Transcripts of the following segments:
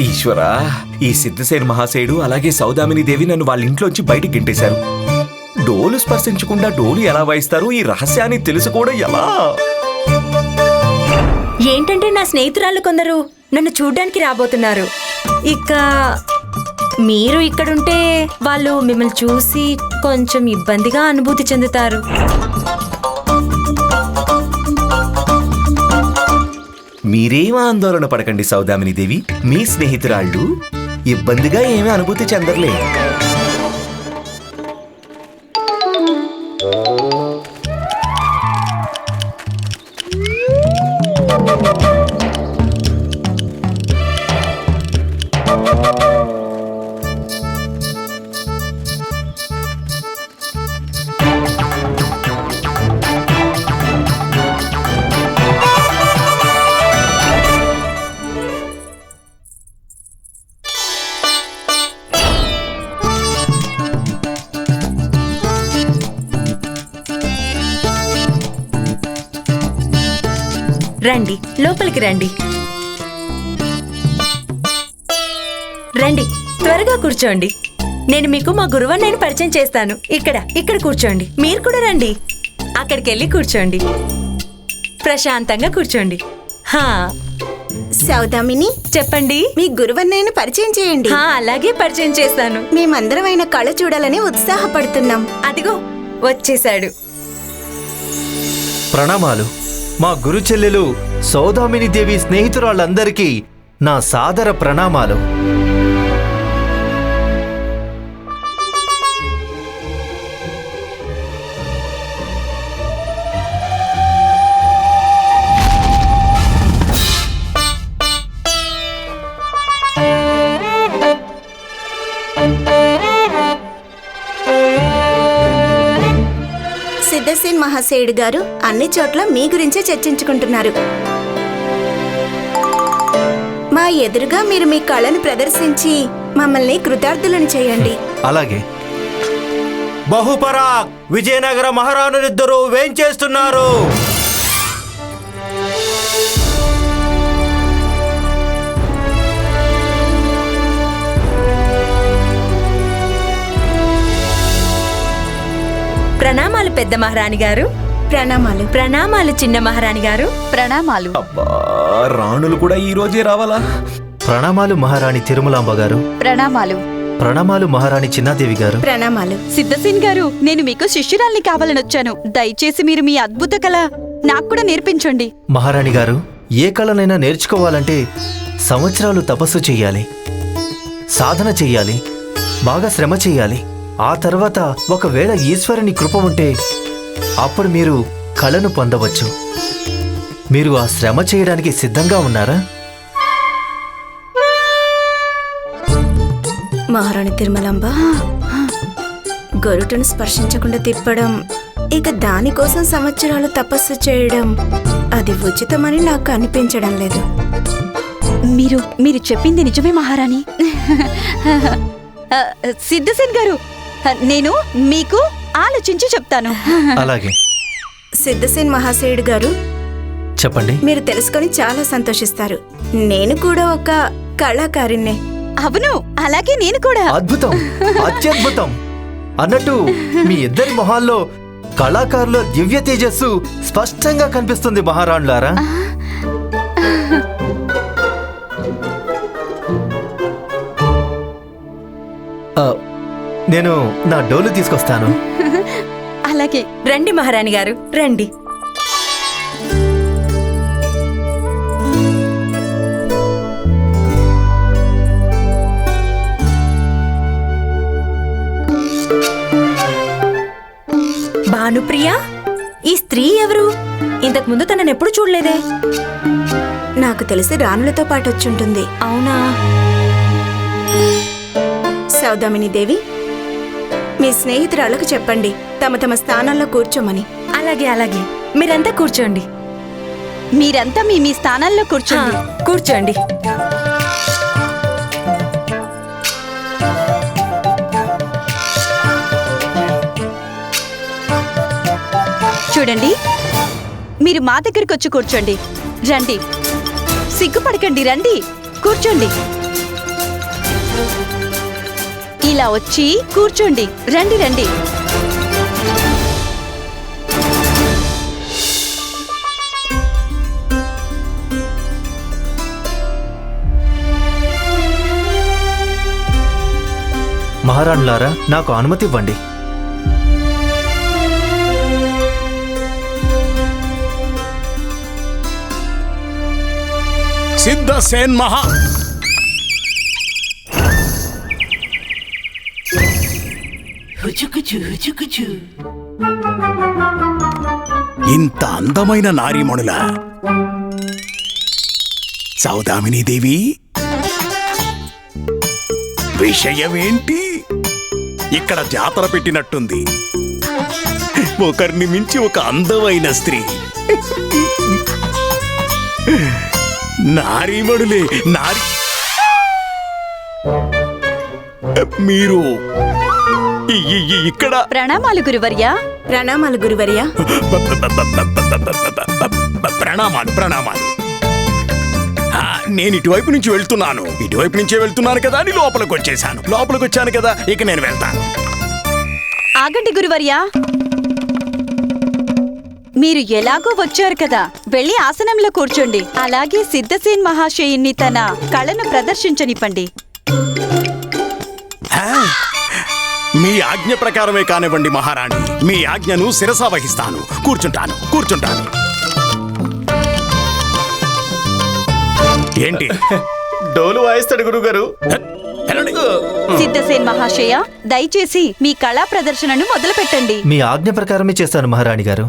ఈశ్వరా ఈ సిద్ధసేన్ మహాశయుడు అలాగే సౌదామిని దేవి నన్ను వాళ్ళ ఇంట్లోంచి బయటికి గింటేశారు. డోలు స్పర్శించకుండా డోలు ఎలా వాయిస్తారు? ఈ రహస్యాన్ని తెలుసుకోవడం ఎలా? ఏంటంటే నా స్నేహితురాలు కొందరు నన్ను చూడ్డానికి రాబోతున్నారు. ఇక మీరు ఇక్కడుంటే వాళ్ళు మిమ్మల్ని చూసి కొంచెం ఇబ్బందిగా అనుభూతి చెందుతారు. మీరేం ఆందోళన పడకండి సౌదామిని దేవి. మీ స్నేహితురాళ్ళు ఇబ్బందిగా ఏమీ అనుభూతి చెందర్లే. రండి లోపలికి రండి. రండి త్వరగా కూర్చోండి. నేను మీకు మా గురువుని నేను పరిచయం చేస్తాను. ఇక్కడ ఇక్కడ కూర్చోండి. మీరు కూడా రండి. అక్కడికి వెళ్ళి కూర్చోండి. ప్రశాంతంగా కూర్చోండి. హా. సౌదామిని చెప్పండి. మీ గురువన్నయ్యను పరిచయం చేయండి. హా అలాగే పరిచయం చేస్తాను. మేమందరం ఆయన కళ చూడాలని ఉత్సాహపడుతున్నాం. అదిగో వచ్చేసాడు ప్రణామాలు. మా గురు చెల్లెలు సౌదామిని దేవి స్నేహితురాళ్ళందరికీ నా సాదర ప్రణామాలు. సిద్ధసేన్ మహాశయుడు గారు అన్ని చోట్ల మీ గురించే చర్చించుకుంటున్నారు. మా ఎదురుగా మీరు మీ కళను ప్రదర్శించి మమ్మల్ని కృతార్థులను చేయండి. అలాగే. బహుపరాక్ విజయనగర మహారాణులిద్దరూ వేంచేస్తున్నారు. ప్రణామాలు పెద్ద మహారాణి గారు. ప్రణామాలు. ప్రణామాలు చిన్న మహారాణి గారు. ప్రణామాలు. అబ్బా రాణులు కూడా ఈ రోజే రావాలా? ప్రణామాలు మహారాణి తిరుమలాంబ గారు. ప్రణామాలు. ప్రణామాలు మహారాణి చిన్నాదేవి గారు. ప్రణామాలు. సిద్ధసేన్ గారు నేను మీకు శిష్యురాల్ని కావాలని వచ్చాను. దయచేసి మీరు మీ అద్భుత కళ నాకు కూడా నేర్పించండి. మహారాణి గారు ఏ కళనైనా నేర్చుకోవాలంటే సంవత్సరాలు తపస్సు చెయ్యాలి సాధన చెయ్యాలి బాగా శ్రమ చెయ్యాలి ఆ తర్వాత ఒకవేళ ఈశ్వరుని కృప ఉంటే అప్పుడు మీరు కళను పొందవచ్చు. మీరు ఆ శ్రమ చేయడానికి సిద్ధంగా ఉన్నారా? మహారాణి తిరుమలంబ గరుటను స్పర్శించకుండా తిప్పడం ఇక దానికోసం సంవత్సరాలు తపస్సు చేయడం అది ఉచితమని నాకు అనిపించడం లేదు. మీరు మీరు చెప్పింది నిజమే మహారాణి. సిద్ధసేన్ గారు నేను మీకు ఆలోచించి చెప్తాను. అలాగే. సిద్ధసేన్ మహాశయుడు గారు చెప్పండి. మీరు తెలుసుకొని చాలా సంతోషిస్తారు. నేను కూడా ఒక కళాకారిణ్ణే. అవును అలాగే నేను కూడా. అద్భుతం అత్యద్భుతం. అన్నట్టు మీ ఇద్దరి మొహాల్లో కళాకారుల దివ్య తేజస్సు స్పష్టంగా కనిపిస్తుంది మహారాణులారా. నేను నా డోలు తీసుకొస్తాను. అలాగే. రండి మహారాణి గారు రండి. భానుప్రియ ఈ స్త్రీ ఎవరు? ఇంతకు ముందు తనని ఎప్పుడు చూడలేదే? నాకు తెలిసి రాణులతో పాటు వచ్చుంటుంది అవునా? సౌదామిని దేవి మీ స్నేహితురాలకు చెప్పండి. తమ తమ స్థానాల్లో కూర్చోమని. అలాగే అలాగే. మీరంతా కూర్చోండి. మీరంతా మీ మీ స్థానాల్లో కూర్చోండి. కూర్చోండి. చూడండి. మీరు మా దగ్గరికి వచ్చి కూర్చోండి. రండి. సిగ్గుపడకండి రండి. కూర్చోండి. ఇలా వచ్చి కూర్చోండి. రండి రండి. మహారాణులారా నాకు అనుమతి ఇవ్వండి. సిద్ధసేన్ మహా ఇంత అందమైన నారీమణుల సౌదామిని దేవి. విషయమేంటి? ఇక్కడ జాతర పెట్టినట్టుంది. ఒకరిని మించి ఒక అందమైన స్త్రీ. నారీమణులే నారీ. మీరు ఇక్కడ. ప్రణామాలు గురువర్యా. ప్రణామాలు గురువర్య. ప్రణామాలు ప్రణామాలు. ఆ, నేను ఇటువైపు నుంచి వెళ్తున్నాను. ఇటువైపు నుంచే వెళ్తున్నాను కదా అని లోపలికి వచ్చేసాను. లోపలికి వచ్చాను కదా ఇక నేను వెళ్తాను. ఆగండి గురువర్యా. మీరు ఎలాగో వచ్చారు కదా వెళ్ళి ఆసనంలో కూర్చోండి. అలాగే సిద్ధసేన్ మహాశయుణ్ణి తన కళను ప్రదర్శించనివ్వండి. ఆ, మీ ఆజ్ఞ ప్రకారమే కానివ్వండి మహారాణి. మీ ఆజ్ఞను శిరస వహిస్తాను. కూర్చుంటాను. కూర్చుంటాను. ఏంటి? డోలు వాయిస్తాడు గురుగారు. సిద్ధసేన్ మహాశయ దయచేసి మీ కళా ప్రదర్శనను మొదలు పెట్టండి మీ ఆజ్ఞ ప్రకారమే చేస్తాను మహారాణి గారు.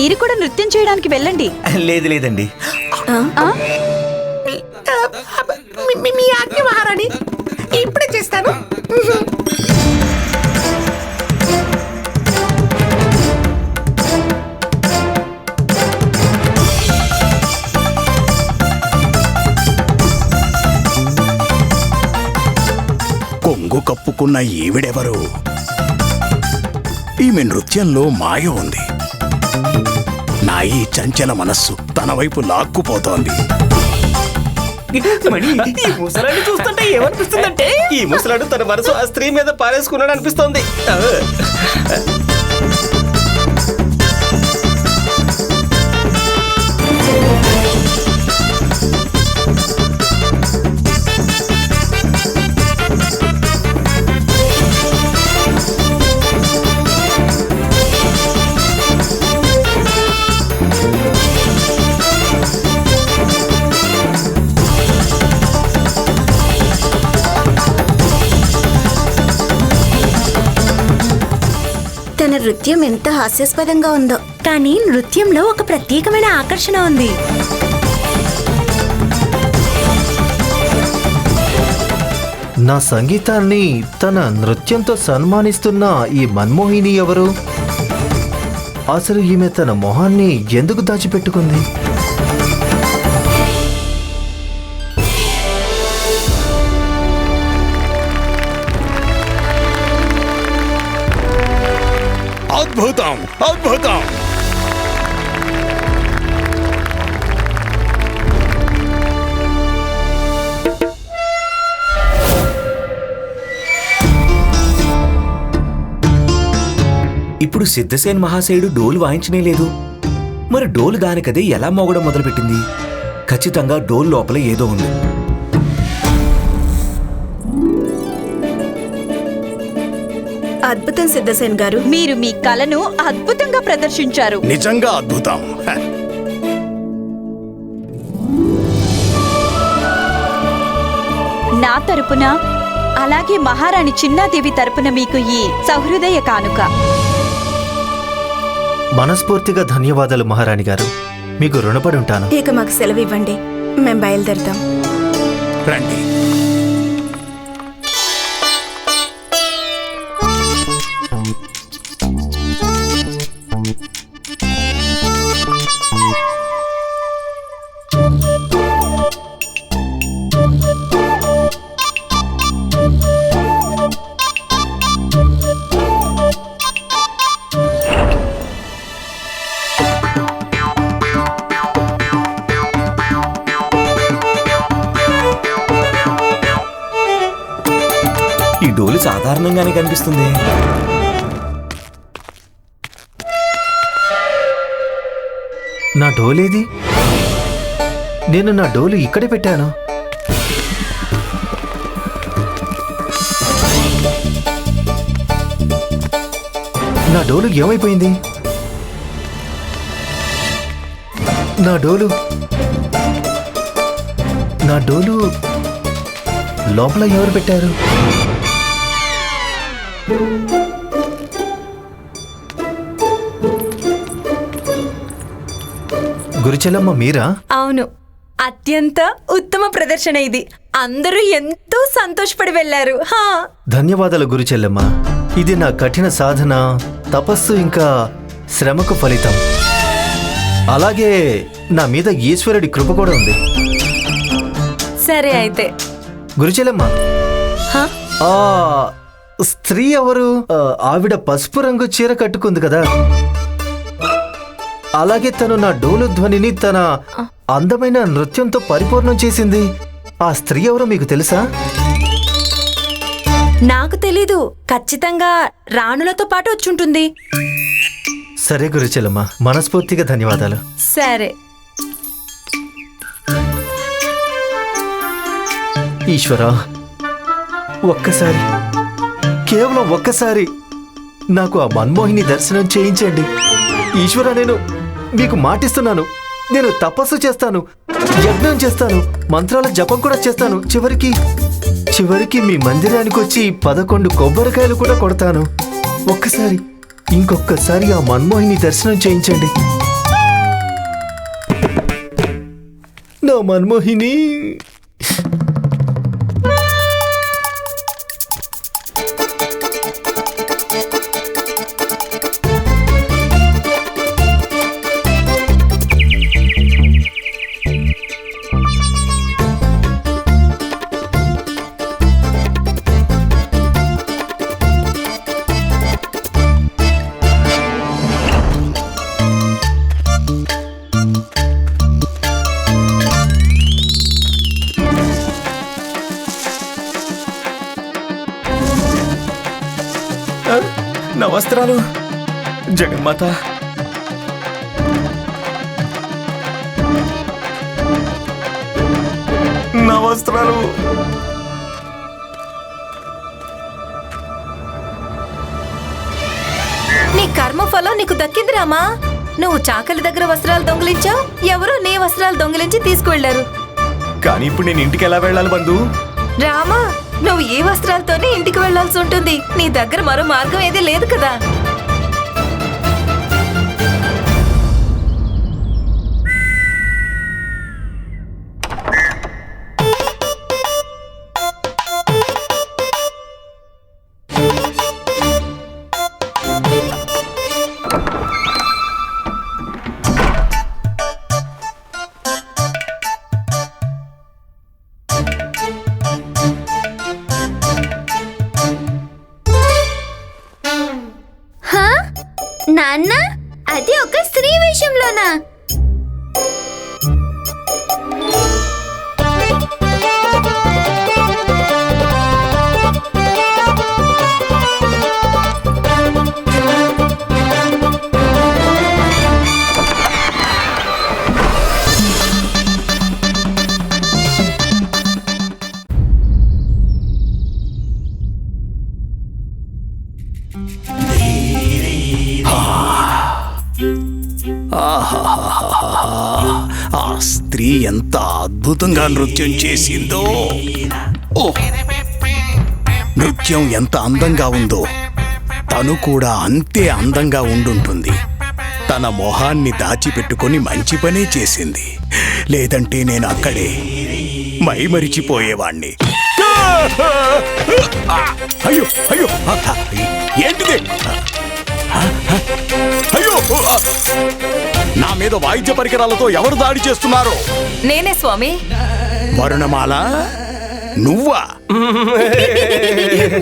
మీరు కూడా నృత్యం చేయడానికి వెళ్ళండి. లేదు లేదండి? మీ ఆజ్ఞ మహారాణి. ఇప్పుడే చేస్తాను. కొంగు కప్పుకున్న ఈవిడెవరు? ఈమె నృత్యంలో మాయ ఉంది. నా ఈ చంచల మనస్సు తన వైపు లాక్కుపోతోంది. మణి, ఈ చూస్తుంటే ఏమనిపిస్తుందంటే? ఈ ముసలాడు తన మనసు ఆ స్త్రీ మీద పారేసుకున్నాడు అనిపిస్తోంది ఆ. తన నృత్యం ఎంత హాస్యాస్పదంగా ఉందో. కానీ నృత్యంలో ఒక ప్రత్యేకమైన ఆకర్షణ ఉంది. నా సంగీతాన్ని తన నృత్యంతో సన్మానిస్తున్న ఈ మన్మోహిని ఎవరు? అసలు ఈమె తన మొహాన్ని ఎందుకు దాచిపెట్టుకుంది? అద్భుతం. అద్భుతం. ఇప్పుడు సిద్ధసేన్ మహాశయుడు డోలు వాయించనే లేదు. మరి డోలు దానికదే ఎలా మోగడం మొదలుపెట్టింది? ఖచ్చితంగా డోలు లోపల ఏదో ఉంది. అద్భుతం సిద్ధసేన్ గారు. మీరు మీ కళను అద్భుతంగా ప్రదర్శించారు. నిజంగా అద్భుతం. హ, నా తరపున అలాగే మహారాణి చిన్నాదేవి తరపున మీకు ఈ సహృదయ కానుక. మనస్ఫూర్తిగా ధన్యవాదాలు మహారాణి గారు. మీకు రుణపడి ఉంటాను. ఇక మాకు సెలవు ఇవ్వండి మేం బయలుదేరుతాం. రండి. డోలు సాధారణంగానే కనిపిస్తుంది. నా డోలేది? నేను నా డోలు ఇక్కడే పెట్టాను. నా డోలు ఏమైపోయింది? నా డోలు. నా డోలు లోపల ఎవరు పెట్టారు? గురుచెలమ్మ మీరా? అవును. అత్యంత ఉత్తమ ప్రదర్శన ఇది. అందరూ ఎంతో సంతోషపడి వెళ్ళారు. హా. ధన్యవాదాలు గురుచెల్లెమ్మ. ఇది నా కఠిన సాధన. తపస్సు ఇంకా శ్రమకు ఫలితం. అలాగే నా మీద ఈశ్వరుడి కృప కూడా ఉంది. సరే అయితే. గురుచెల్లెమ్మ. హా? ఆ స్త్రీ ఎవరు? ఆవిడ పసుపు రంగు చీర కట్టుకుంది కదా. అలాగే తను నా డోలు ధ్వనిని తన అందమైన నృత్యంతో పరిపూర్ణం చేసింది. ఆ స్త్రీ ఎవరో మీకు తెలుసా? నాకు తెలీదు. ఖచ్చితంగా రాణులతో పాటు వచ్చుంటుంది. సరే గురుచెల్లమ్మ మనస్ఫూర్తిగా ధన్యవాదాలు. సరే. ఈశ్వరా ఒక్కసారి కేవలం ఒక్కసారి నాకు ఆ మన్మోహిని దర్శనం చేయించండి. ఈశ్వర నేను మీకు మాటిస్తున్నాను. నేను తపస్సు చేస్తాను. యజ్ఞం చేస్తాను. మంత్రాల జపం కూడా చేస్తాను. చివరికి చివరికి మీ మందిరానికి వచ్చి పదకొండు కొబ్బరికాయలు కూడా కొడతాను. ఒక్కసారి ఇంకొక్కసారి ఆ మన్మోహిని దర్శనం చేయించండి. నా మన్మోహిని నా వస్త్రాలు? జగన్మాత. నా వస్త్రాలు. నీ కర్మఫలం నీకు దక్కింది రామా. నువ్వు చాకలి దగ్గర వస్త్రాలు దొంగిలించావు ఎవరో నీ వస్త్రాలు దొంగిలించి తీసుకువెళ్ళారు కానీ ఇప్పుడు నేను ఇంటికి ఎలా వెళ్ళాలి బంధు? రామా నువ్వు ఈ వస్త్రాలతోనే ఇంటికి వెళ్ళాల్సి ఉంటుంది. నీ దగ్గర మరో మార్గం ఏదీ లేదు కదా. అద్భుతంగా నృత్యం చేసిందో. ఓ నృత్యం ఎంత అందంగా ఉందో. తను కూడా అంతే అందంగా ఉండుంటుంది. తన మొహాన్ని దాచిపెట్టుకొని మంచి పనే చేసింది. లేదంటే నేను అక్కడే మైమరిచిపోయేవాణ్ణి. అయ్యో అయ్యో ఏంటిది? అయ్యో నా మీద వాయిద్య పరికరాలతో ఎవరు దాడి చేస్తున్నారు? నేనే స్వామి. వరుణమాల నువ్వా?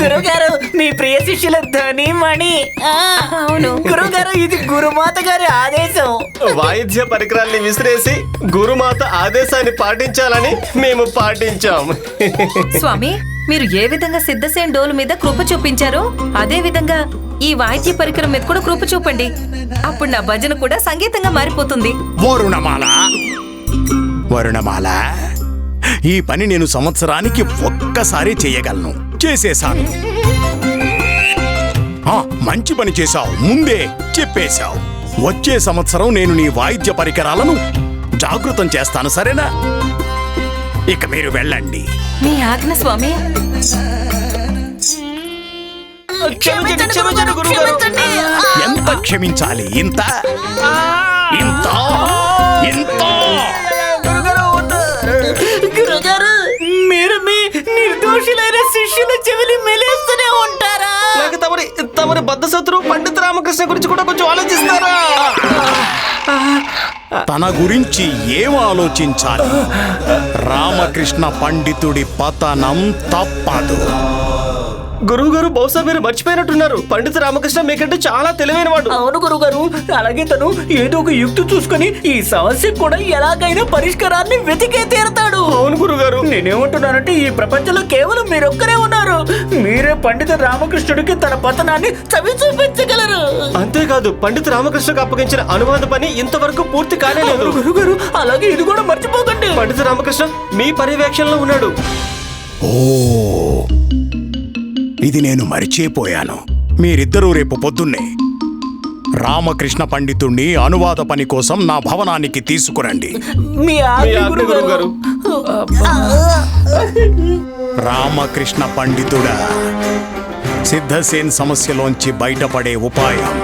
గురుగారు మీ ప్రియ శిష్యుల ధని మణి. అవును. గురుగారు ఇది గురుమాత గారి ఆదేశం. వాయిద్య పరికరాల్ని విసిరేసి గురుమాత ఆదేశాన్ని పాటించాలని మేము పాటించాం. స్వామి మీరు ఏ విధంగా సిద్ధసేన్ డోలు మీద కృప చూపించారో అదే విధంగా ఈ వాయిద్య పరికరం మీద కూడా కృప చూపండి. అప్పుడు నా భజన కూడా సంగీతంగా మారిపోతుంది. వరుణమాల వరుణమాల ఈ పని నేను సంవత్సరానికి ఒక్కసారి చేయగలను. చేసేశాను ఆ, మంచి పని చేశావు. ముందే చెప్పేశావు. వచ్చే సంవత్సరం నేను నీ వాయిద్య పరికరాలను జాగృతం చేస్తాను సరేనా? ఇక మీరు వెళ్ళండి. మీ ఆజ్ఞ స్వామి. క్షమించండి క్షమించండి గురుగారు ఎంత క్షమించాలి? ఇంత? ఇంత? ఇంత? గురుగారు మీరు మీ నిర్దోషులైన శిష్యుల చెవిలి మెలేస్తూనే ఉంటారా? లేక తమరి తమరి బద్ధ శత్రువు పండిత రామకృష్ణ గురించి కూడా కొంచెం ఆలోచిస్తారా? తన గురించి ఏం ఆలోచించాలి? రామకృష్ణ పండితుడి పతనం తప్పదు. గురువు గారు బహుశా మీరు మర్చిపోయినట్టున్నారు. పండిత రామకృష్ణ మీకంటే చాలా తెలివైన వాడు అవును గురుగారు అలాగే తను ఏదో ఒక యుక్తి చూసుకొని ఈ సమస్య కూడా ఎలాగైనా పరిష్కారాన్ని వెతికే తీరతాడు. అవును గురుగారు నేనేమంటున్నానంటే ఈ ప్రపంచంలో కేవలం మీరొక్కరే ఉన్నారు. మీరే పండిత రామకృష్ణుడికి తన పతనాన్ని చవి చూపించగలరు. అంతేకాదు పండిత రామకృష్ణకు అప్పగించిన అనువాద పని ఇంతవరకు పూర్తి కాలేదు గురుగారు అలాగే ఇది కూడా మర్చిపోకండి. పండిత రామకృష్ణ మీ పర్యవేక్షణలో ఉన్నాడు. ఓ. ఇది నేను మరిచిపోయాను. మీరిద్దరూ రేపు పొద్దున్నే రామకృష్ణ పండితుణ్ణి అనువాద పని కోసం నా భవనానికి తీసుకురండి. రామకృష్ణ పండితుడా సిద్ధసేన్ సమస్యలోంచి బయటపడే ఉపాయం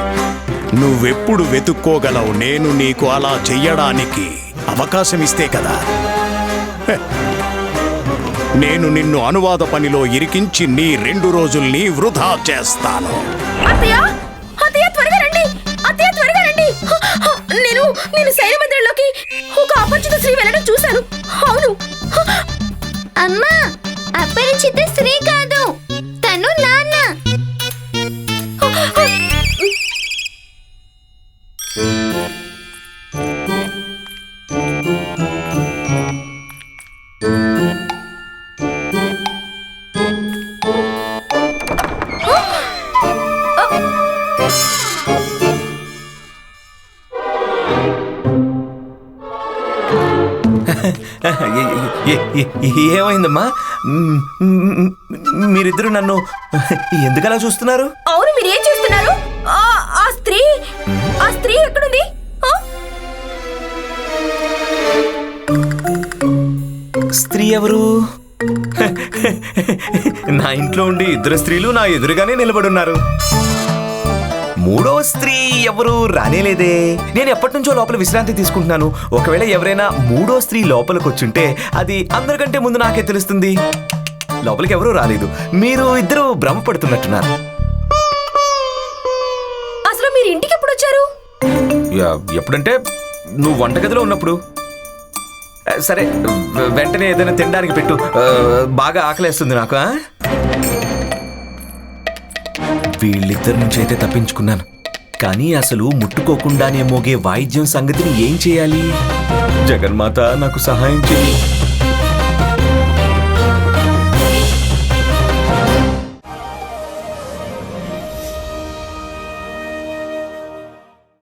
నువ్వెప్పుడు వెతుక్కోగలవు నేను నీకు అలా చెయ్యడానికి అవకాశం ఇస్తే కదా. నేను నిన్ను అనువాద పనిలో ఇరికించి నీ రెండు రోజుల్ని వృధా చేస్తాను. అత్తయ్య అత్తయ్య త్వరగా రండి. అత్తయ్య త్వరగా రండి. నేను నేను శైల ఒక అపరిచిత స్త్రీ వెళ్ళడం చూశాను. అవును. అమ్మా అపరిచిత స్త్రీ కాదు. ఏమైందమ్మా మీరిద్దరు నన్ను ఎందుకలా చూస్తున్నారు అవును మీరు ఏం చేస్తున్నారు ఆ ఆ స్త్రీ ఆ స్త్రీ ఎక్కడుంది ఆ? స్త్రీ ఎవరు నా ఇంట్లో ఉండి ఇద్దరు స్త్రీలు నా ఎదురుగానే నిలబడున్నారు మూడో స్త్రీ ఎవరు రానేలేదే. నేను ఎప్పటి నుంచో లోపల విశ్రాంతి తీసుకుంటున్నాను. ఒకవేళ ఎవరైనా మూడో స్త్రీ లోపలికి వచ్చుంటే అది అందరికంటే ముందు నాకే తెలుస్తుంది. లోపలికి ఎవరూ రాలేదు. మీరు ఇద్దరు భ్రమపడుతున్నట్టున్నారు. అసలు మీరు ఇంటికి ఎప్పుడు వచ్చారు? యా- ఎప్పుడంటే నువ్వు వంటగదిలో ఉన్నప్పుడు. సరే వెంటనే ఏదైనా తినడానికి పెట్టు. బాగా ఆకలేస్తుంది నాకు? వీళ్ళిద్దరి నుంచి అయితే తప్పించుకున్నాను. కానీ అసలు ముట్టుకోకుండానే మోగే వాయిద్యం సంగతిని ఏం చేయాలి? జగన్మాత నాకు సహాయం చేయి